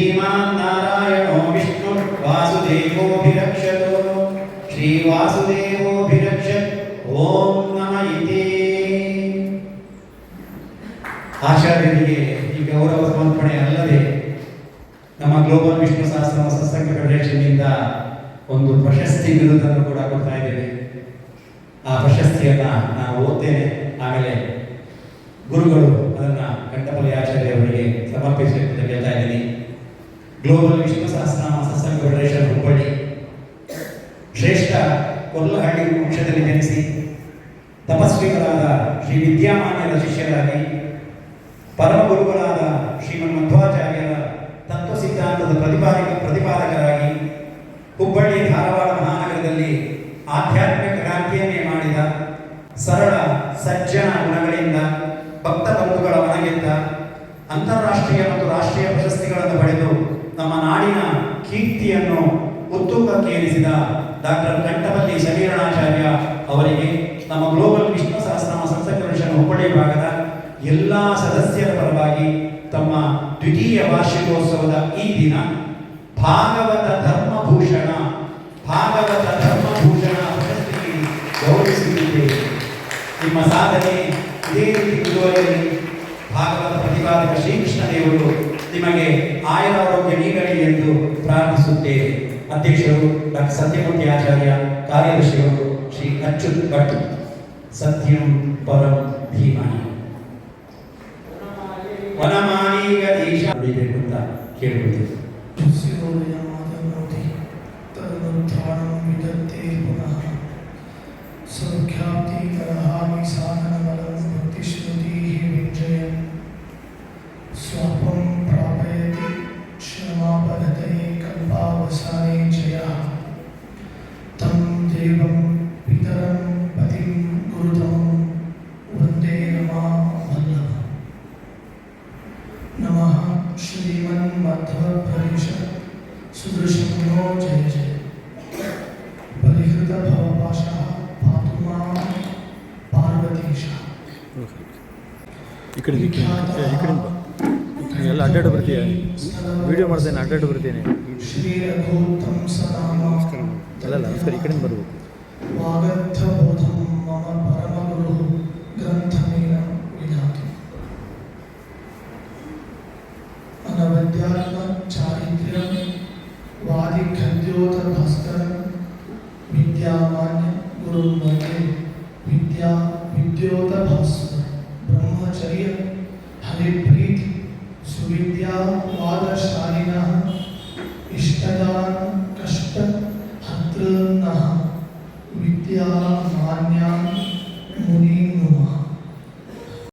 श्रीमान् ವಾಸುದೇವೋ विष्णु ಶ್ರೀ श्रीवासुदेवोऽभिरक्ष ಓಂ नम इति ಆಚಾರ್ಯರಿಗೆ ಈ ಗೌರವ ಸಮರ್ಪಣೆ ಅಲ್ಲದೆ ನಮ್ಮ ಗ್ಲೋಬಲ್ ವಿಷ್ಣು ಸಹಸ್ರ ಸತ್ಸಂಗ ಫೆಡರೇಷನ್ನಿಂದ ಒಂದು ಪ್ರಶಸ್ತಿ ವಿರುದ್ಧವನ್ನು ಕೂಡ ಕೊಡ್ತಾ ಇದ್ದೇವೆ. ಆ ಪ್ರಶಸ್ತಿಯನ್ನು ನಾನು ಓದ್ತೇನೆ ಆಮೇಲೆ ಗುರುಗಳು ಗ್ಲೋಬಲ್ ವಿಶ್ವ ಸಹಸ್ರನಾಮ ಫೆಡರೇಷನ್ ಹುಬ್ಬಳ್ಳಿ. ಶ್ರೇಷ್ಠ ಕೊಲ್ಲಹಳ್ಳಿ ವಂಶದಲ್ಲಿ ಜನಿಸಿ ತಪಸ್ವಿಗಳಾದ ಶ್ರೀ ವಿದ್ಯಾಮಾನ್ಯರ ಶಿಷ್ಯರಾಗಿ ಪರಮ ಗುರುಗಳಾದ ಶ್ರೀಮನ್ ಮಧ್ವಾಚಾರ್ಯರ ತತ್ವ ಸಿದ್ಧಾಂತದ ಪ್ರತಿಪಾದಕ ಪ್ರತಿಪಾದಕರಾಗಿ ಹುಬ್ಬಳ್ಳಿ ಧಾರವಾಡ ಮಹಾನಗರದಲ್ಲಿ ಆಧ್ಯಾತ್ಮಿಕ ಕ್ರಾಂತಿಯನ್ನೇ ಮಾಡಿದ ಸರಳ, ಸಜ್ಜನ ಗುಣಗಳಿಂದ ಭಕ್ತ ಬಂಧುಗಳ ಮನಗೆದ್ದ ಅಂತಾರಾಷ್ಟ್ರೀಯ ಮತ್ತು ರಾಷ್ಟ್ರೀಯ ಪ್ರಶಸ್ತಿಗಳನ್ನು ಪಡೆದು ನಮ್ಮ ನಾಡಿನ ಕೀರ್ತಿಯನ್ನು ಉತ್ತುಂಗಕ್ಕೇರಿಸಿದ ಡಾಕ್ಟರ್ ಕಂಠಪಲ್ಲಿ ಶರೀರಣಾಚಾರ್ಯ ಅವರಿಗೆ ನಮ್ಮ ಗ್ಲೋಬಲ್ ವಿಷ್ಣು ಸಹಸ್ರನಾಮ ಪರಿಷತ್ ಹುಬ್ಬಳ್ಳಿ ಭಾಗದ ಎಲ್ಲ ಸದಸ್ಯರ ಪರವಾಗಿ ತಮ್ಮ ದ್ವಿತೀಯ ವಾರ್ಷಿಕೋತ್ಸವದ ಈ ದಿನ ಭಾಗವತ ಧರ್ಮಭೂಷಣ ಭಾಗವತ ಧರ್ಮಭೂಷಣ ಪ್ರಶಸ್ತಿ ನೀಡಿ ಗೌರವಿಸುತ್ತಿದ್ದೇವೆ. ನಿಮ್ಮ ಸಾಧನೆ ಇದೇ ರೀತಿ ಭಾಗವತ ಪ್ರತಿಪಾದಕ ಶ್ರೀಕೃಷ್ಣ ದೇವರು ನಿಮಗೆ ಆಯುರಾರೋಗ್ಯ ನೀಡಲಿ ಎಂದು ಪ್ರಾರ್ಥಿಸುತ್ತೇವೆ ಅಧ್ಯಕ್ಷರು ಡಾಕ್ಟರ್ ಸತ್ಯಮೂರ್ತಿ ಆಚಾರ್ಯ ಕಾರ್ಯದರ್ಶಿಗಳು ಶ್ರೀ ಅಚ್ಯುತ್ ಭಟ್. ಸತ್ಯಂ ಪರಂ ಧೀಮಹಿ. ವನಮಾನೀಗ ದೇಶ ಅಂತ ಕೇಳುವುದು ಶಿರೋದಯಮಾದನೋತಿ ತದನುತ್ಥಾನಂ ಸಾಧನಗಳನ್ನು ಭಕ್ತಿ ಶ್ರುತಿ ಸಾಧನಬಲಂ ಭಕ್ತಿಶ್ರುತೀಃ श्रीमन्मध्वपरिषत् सुदृशनो जय जय परिहृतभवपाशः पातु मां पार्वतीशः ಈ ಕಡೆ ಈ ಕಡೆ ಈ ಕಡೆಯಿಂದ ಬಾ ಎಲ್ಲ ಅಡ್ಡಾಡು ಬರ್ತೀಯ ವಿಡಿಯೋ ಮಾಡ್ತೇನೆ ಅಡ್ಡಾಡು ಬರ್ತೀನಿ श्रीरघोत्तम सनाम ಅಲ್ಲ ನಮಸ್ಕಾರ ಈ ಕಡೆಯಿಂದ ಬರ್ಬೇಕು विद्योतर्भस्करं विद्यामान्य गुरुं वंदे विद्या विद्योतर्भस्म ब्रह्मचर्य हरिप्रीति सुविद्यावादशालिनः इष्टदानं कष्टहतृन्नः विद्यामान्य